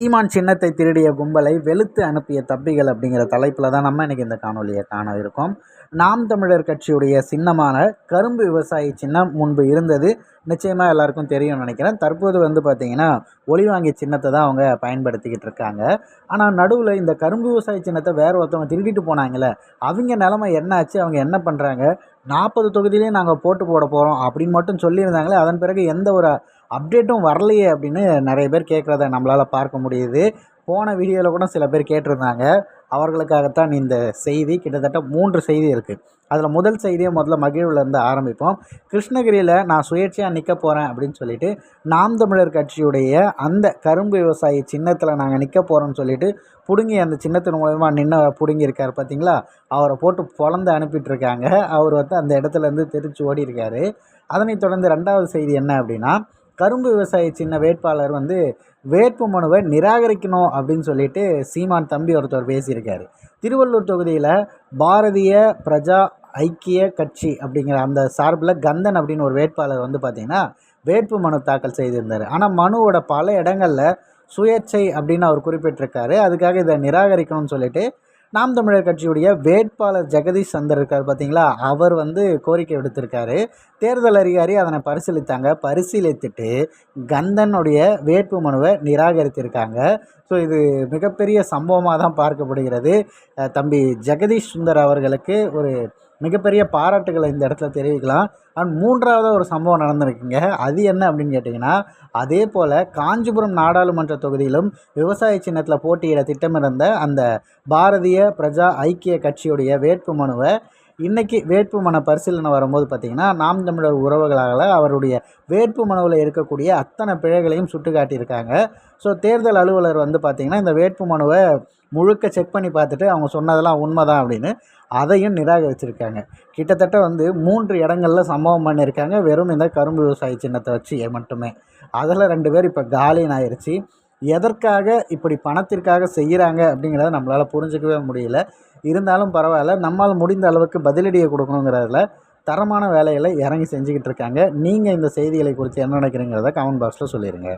சீமான் சின்னத்தை திருடிய கும்பலை வெளுத்து அனுப்பிய தப்பிகள் அப்படிங்கிற தலைப்பில் தான் நம்ம இன்றைக்கி இந்த காணொலியை காண இருக்கோம். நாம் தமிழர் கட்சியுடைய சின்னமான கரும்பு விவசாயி சின்னம் முன்பு இருந்தது. நிச்சயமாக எல்லாருக்கும் தெரியும்னு நினைக்கிறேன். தற்போது வந்து பார்த்திங்கன்னா ஒளிவாங்கி சின்னத்தை தான் அவங்க பயன்படுத்திக்கிட்டு இருக்காங்க. ஆனால் நடுவில் இந்த கரும்பு விவசாய சின்னத்தை வேறு ஒருத்தவங்க திருடிட்டு போனாங்களே அவங்க நிலமை என்னாச்சு? அவங்க என்ன பண்ணுறாங்க நாற்பது தொகுதியிலையும் நாங்கள் போட்டு போட போகிறோம் அப்படின்னு மட்டும் சொல்லியிருந்தாங்களே அதன் பிறகு எந்த ஒரு அப்டேட்டும் வரலையே அப்படின்னு நிறைய பேர் கேட்குறத நம்மளால் பார்க்க முடியுது. போன வீடியோவில் கூட சில பேர் கேட்டிருந்தாங்க. அவர்களுக்காகத்தான் இந்த செய்தி. கிட்டத்தட்ட மூன்று செய்தி இருக்குது அதில் முதல் செய்தியை முதல்ல மகிழ்வுலேருந்து ஆரம்பிப்போம். கிருஷ்ணகிரியில் நான் சுயேட்சையாக நிற்க போகிறேன் அப்படின்னு சொல்லிட்டு நாம் தமிழர் கட்சியுடைய அந்த கரும்பு விவசாயி சின்னத்தில் நாங்கள் நிற்க போகிறோம்னு சொல்லிட்டு பிடுங்கி அந்த சின்னத்தின் மூலயமா நின்று பிடுங்கியிருக்கார் பார்த்தீங்களா அவரை போட்டு பொழந்து அனுப்பிட்டுருக்காங்க அவர் வந்து அந்த இடத்துலேருந்து தெரிச்சு ஓடி இருக்காரு அதனைத் தொடர்ந்து ரெண்டாவது செய்தி என்ன அப்படின்னா கரும்பு விவசாயி சின்ன வேட்பாளர் வந்து வேட்பு மனுவை நிராகரிக்கணும் அப்படின்னு சொல்லிட்டு சீமான் தம்பி ஒருத்தர் பேசியிருக்காரு. திருவள்ளூர் தொகுதியில் பாரதிய பிரஜா ஐக்கிய கட்சி அப்படிங்கிற அந்த சார்பில் கந்தன் அப்படின்னு ஒரு வேட்பாளர் வந்து பார்த்திங்கன்னா வேட்பு மனு தாக்கல் செய்திருந்தார். ஆனால் மனுவோட பல இடங்களில் சுயேட்சை அப்படின்னு அவர் குறிப்பிட்டிருக்காரு. அதுக்காக இதை நிராகரிக்கணும்னு சொல்லிட்டு நாம் தமிழர் கட்சியுடைய வேட்பாளர் ஜெகதீஷ் சந்தர் இருக்கார் பார்த்தீங்களா அவர் வந்து கோரிக்கை விடுத்திருக்காரு. தேர்தல் அதிகாரி அதனை பரிசீலித்தாங்க. பரிசீலித்துட்டு கந்தனுடைய வேட்பு மனுவை நிராகரித்திருக்காங்க. ஸோ இது மிகப்பெரிய சம்பவமாக தான் பார்க்கப்படுகிறது தம்பி ஜெகதீஷ் சுந்தர் அவர்களுக்கு ஒரு மிகப்பெரிய பாராட்டுகளை இந்த இடத்துல தெரிவிக்கலாம். அண்ட் மூன்றாவது ஒரு சம்பவம் நடந்திருக்குங்க. அது என்ன அப்படின்னு கேட்டிங்கன்னா அதே போல் காஞ்சிபுரம் நாடாளுமன்ற தொகுதியிலும் விவசாய சின்னத்தில் போட்டியிட திட்டமிருந்த அந்த பாரதிய பிரஜா ஐக்கிய கட்சியுடைய வேட்பு மனுவை இன்றைக்கி வேட்பு மனு பரிசீலனை வரும்போது பார்த்திங்கன்னா நாம் தமிழர் உறவுகளால் அவருடைய வேட்பு மனுவில் இருக்கக்கூடிய அத்தனை பிழைகளையும் சுட்டுக்காட்டியிருக்காங்க. ஸோ தேர்தல் அலுவலர் வந்து பார்த்திங்கன்னா இந்த வேட்பு மனுவை முழுக்க செக் பண்ணி பார்த்துட்டு அவங்க சொன்னதெல்லாம் உண்மைதான் அப்படின்னு அதையும் நிராகரிச்சிருக்காங்க. கிட்டத்தட்ட வந்து மூன்று இடங்களில் சம்பவம் பண்ணியிருக்காங்க. வெறும் இந்த கரும்பு விவசாய சின்னத்தை வச்சு மட்டுமே அதில் ரெண்டு பேர் இப்போ காலின் ஆயிடுச்சு எதற்காக இப்படி பணத்திற்காக செய்கிறாங்க அப்படிங்கிறத நம்மளால் புரிஞ்சிக்கவே முடியல. இருந்தாலும் பரவாயில்ல நம்மால் முடிந்த அளவுக்கு பதிலடியை கொடுக்கணுங்கிறதுல தரமான வேலைகளை இறங்கி செஞ்சுக்கிட்டு இருக்காங்க. நீங்கள் இந்த செய்திகளை குறித்து என்ன நினைக்கிறீங்கிறத கமெண்ட் பாக்ஸில் சொல்லிடுங்க